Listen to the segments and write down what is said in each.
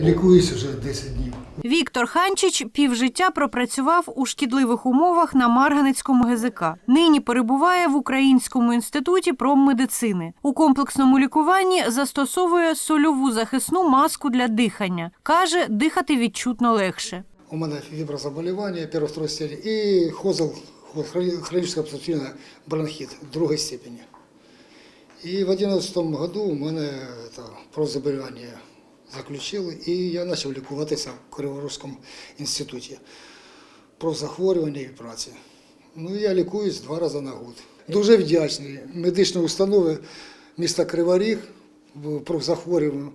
Лікуюся вже 10 днів. Віктор Ханчич півжиття пропрацював у шкідливих умовах на Марганецькому ГЗК. Нині перебуває в Українському інституті проммедицини. У комплексному лікуванні застосовує сольову захисну маску для дихання. Каже, дихати відчутно легше. У мене фіброзаболівання первого степені і хозел, хронічний обструктивний бронхит другої степені. І в 2011 году у мене це, профзаболівання заключили, і я почав лікуватися в Криворізькому інституті профзахворювання і праці. Ну, я лікуюсь два рази на год. Дуже вдячний медичній установі міста Криворіг в профзахворюванню,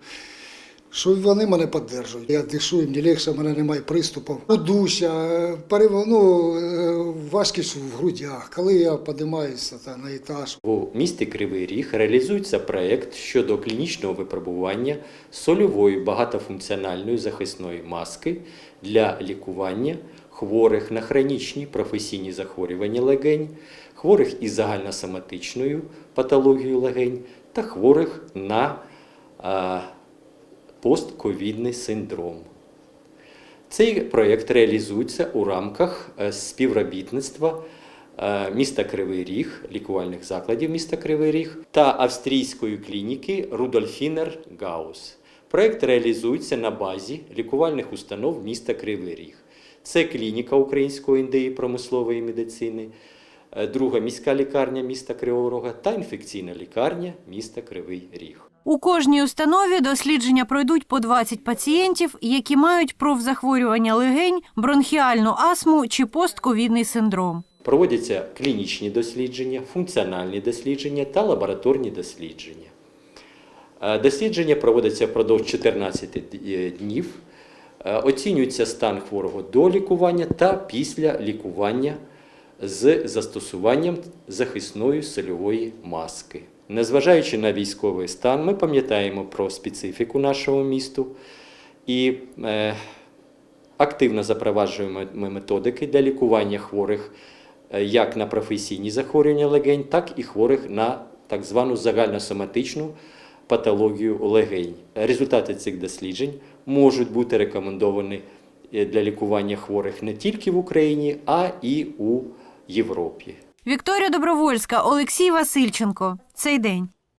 що вони мене підтримують. Я дишу, мені легше, в мене немає приступів. Удуща, ну, е, важкість в грудях. Коли я піднімаюся та, на етаж, У місті Кривий Ріг реалізується проєкт щодо клінічного випробування сольової багатофункціональної захисної маски для лікування хворих на хронічні професійні захворювання легень, хворих із загальносоматичною патологією легень та хворих на постковідний синдром. Цей проєкт реалізується у рамках е, співробітництва е, міста Кривий Ріг, лікувальних закладів міста Кривий Ріг та австрійської клініки Рудольфінер Гаус. Проєкт реалізується на базі лікувальних установ міста Кривий Ріг. Це клініка Української індії промислової медицини, друга міська лікарня міста Кривого Рога та інфекційна лікарня міста Кривий Ріг. У кожній установі дослідження пройдуть по 20 пацієнтів, які мають профзахворювання легень, бронхіальну астму чи постковідний синдром. Проводяться клінічні дослідження, функціональні дослідження та лабораторні дослідження. Е, Дослідження проводяться впродовж 14 е, днів. Е, Оцінюється стан хворого до лікування та після лікування з застосуванням захисної сольової маски. Незважаючи на військовий стан, ми пам'ятаємо про специфіку нашого місту і е, активно запроваджуємо методики для лікування хворих е, як на професійні захворювання легень, так і хворих на так звану загальносоматичну патологію легень. Результати цих досліджень можуть бути рекомендовані е, для лікування хворих не тільки в Україні, а і у Європі. Вікторія Добровольська, Олексій Васильченко. Цей день.